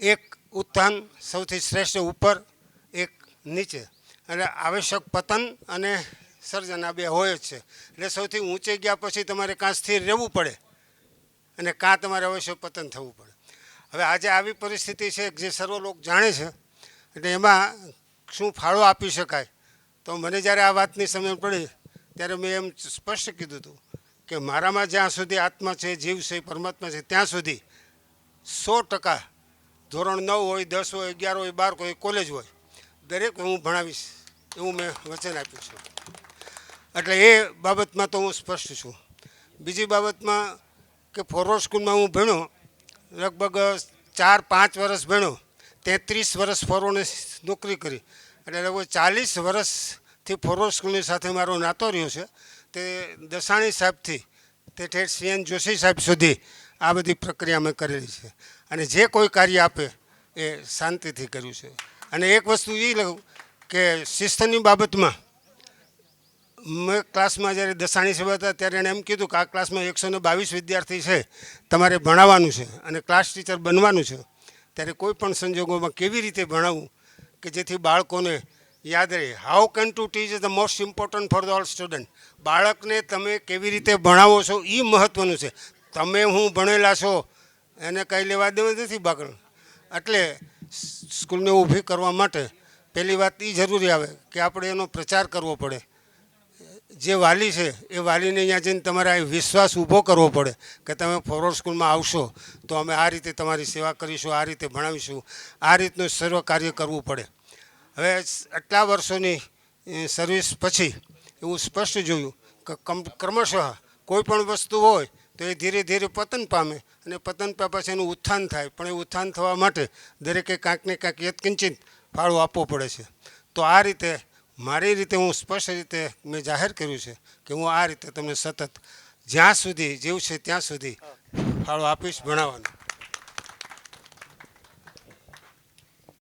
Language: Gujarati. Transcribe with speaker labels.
Speaker 1: એક ઉત્થાન સૌથી શ્રેષ્ઠ ઉપર, એક નીચે. અને આવશ્યક પતન અને સર્જન આ બે હોય જ છે. એટલે સૌથી ઊંચે ગયા પછી તમારે કાં સ્થિર રહેવું પડે અને કાં તમારે અવશ્ય પતન થવું પડે. હવે આજે આવી પરિસ્થિતિ છે જે સર્વ લોકો જાણે છે, એટલે એમાં શું ફાળો આપી શકાય? તો મને જ્યારે આ વાતની સમજ પડી, ત્યારે મેં એમ સ્પષ્ટ કીધું હતું કે મારામાં જ્યાં સુધી આત્મા છે, જીવ છે, પરમાત્મા છે, ત્યાં સુધી સો ટકા ધોરણ નવ હોય, દસ હોય, અગિયાર હોય, બાર હોય કોલેજ હોય, દરેક હું ભણાવીશ, એવું મેં વચન આપ્યું છે. એટલે એ બાબતમાં તો હું સ્પષ્ટ છું. બીજી બાબતમાં કે ફોરવર્ડ સ્કૂલમાં હું ભણ્યો, લગભગ ચાર, પાંચ વર્ષ ભણ્યો, તેત્રીસ વર્ષ ફોરવર્ડ નોકરી કરી. એટલે લગભગ ચાલીસ વર્ષથી ફોરવર્ડ સ્કૂલની સાથે મારો નાતો રહ્યો છે. તે દસાણી સાહેબથી તે ઠેઠ સીએન જોશી સાહેબ સુધી આ બધી પ્રક્રિયા મેં કરેલી છે. અને જે કોઈ કાર્ય આપે એ શાંતિથી કર્યું છે. અને એક વસ્તુ એ લઉં કે શિસ્તની બાબતમાં મેં ક્લાસમાં જ્યારે દસાણી સાહેબ હતા ત્યારે એણે એમ કીધું કે આ ક્લાસમાં એકસો ને બાવીસ વિદ્યાર્થી છે, તમારે ભણાવવાનું છે અને ક્લાસ ટીચર બનવાનું છે. ત્યારે કોઈ પણ સંજોગોમાં કેવી રીતે ભણાવવું કે જેથી બાળકોને યાદ રહે. How can to teach is the most important for all student બાળકને તમે કેવી રીતે ભણાવો છો એ મહત્ત્વનું છે. તમે હું ભણેલા છો, એને કંઈ લેવા દેવા નથી બાકડ એટલે સ્કૂલને ઊભી કરવા માટે પહેલી વાત એ જરૂરી આવે કે આપણે એનો પ્રચાર કરવો પડે. જે વાલી છે, એ વાલીને અહીંયા જઈને તમારે આ વિશ્વાસ ઊભો કરવો પડે કે તમે ફોરવર્ડ સ્કૂલમાં આવશો, તો અમે આ રીતે તમારી સેવા કરીશું, આ રીતે ભણાવીશું, આ રીતનું સર્વ કાર્ય કરવું પડે. હવે આટલા વર્ષોની સર્વિસ પછી એવું સ્પષ્ટ જોયું કે ક્રમશઃ કોઈ પણ વસ્તુ હોય તો એ ધીરે ધીરે પતન પામે અને પતન પામ્યા પછી એનું ઉત્થાન થાય. પણ એ ઉત્થાન થવા માટે દરેકે કાંઈક ને કાંઈક યત્કિંચિત ફાળો આપવો પડે છે. તો આ રીતે, મારી રીતે હું સ્પષ્ટ રીતે મેં જાહેર કર્યું છે કે હું આ રીતે તમને સતત જ્યાં સુધી જીવ છે ત્યાં સુધી ફાળો આપીશ ભણાવવાનો.